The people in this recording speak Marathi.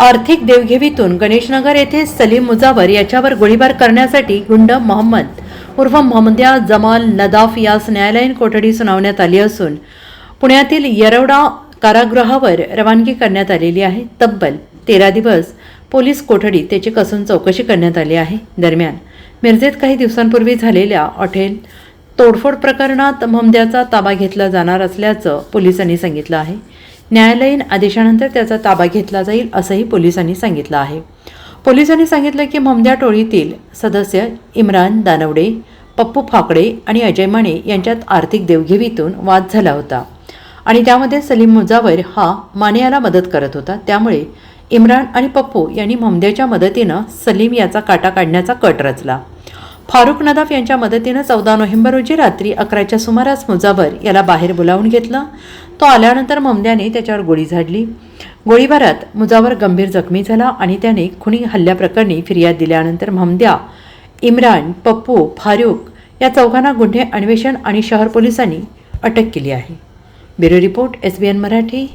आर्थिक देवघेवीतून गणेशनगर येथे सलीम मुजावर याच्यावर गोळीबार करण्यासाठी गुंड मोहम्मद. उर्फ मोहम्मद्या जमाल नदाफ यास न्यायालयीन कोठडी सुनावण्यात आली असून पुण्यातील येरवडा कारागृहावर रवानगी करण्यात आलेली आहे. तब्बल तेरा दिवस पोलीस कोठडी त्याची कसून चौकशी करण्यात आली आहे. दरम्यान मिरजेत काही दिवसांपूर्वी झालेल्या हॉटेल तोडफोड प्रकरणात मोहम्मद्याचा ताबा घेतला जाणार असल्याचं पोलिसांनी सांगितलं आहे. न्यायालयीन आदेशानंतर त्याचा ताबा घेतला जाईल असंही पोलिसांनी सांगितलं आहे. पोलिसांनी सांगितलं की ममद्या टोळीतील सदस्य इम्रान दानवडे पप्पू फाकडे आणि अजय माने यांच्यात आर्थिक देवघेवीतून वाद झाला होता. आणि त्यामध्ये सलीम मुजावर हा माने याला मदत करत होता. त्यामुळे इम्रान आणि पप्पू यांनी मोमद्याच्या मदतीनं सलीम याचा काटा काढण्याचा कट रचला. फारुख नदाफ यांच्या मदतीनं चौदा नोव्हेंबर रोजी रात्री अकराच्या सुमारास मुजाबर याला बाहेर बोलावून घेतलं. तो आल्यानंतर ममद्याने त्याच्यावर गोळी झाडली. गोळीबारात मुजावर गंभीर जखमी झाला आणि त्याने खुनी हल्ल्याप्रकरणी फिर्याद दिल्यानंतर ममद्या इम्रान पप्पू फारुख या चौघांना गुन्हे अन्वेषण आणि शहर पोलिसांनी अटक केली आहे. Bureau report S B N Marathi.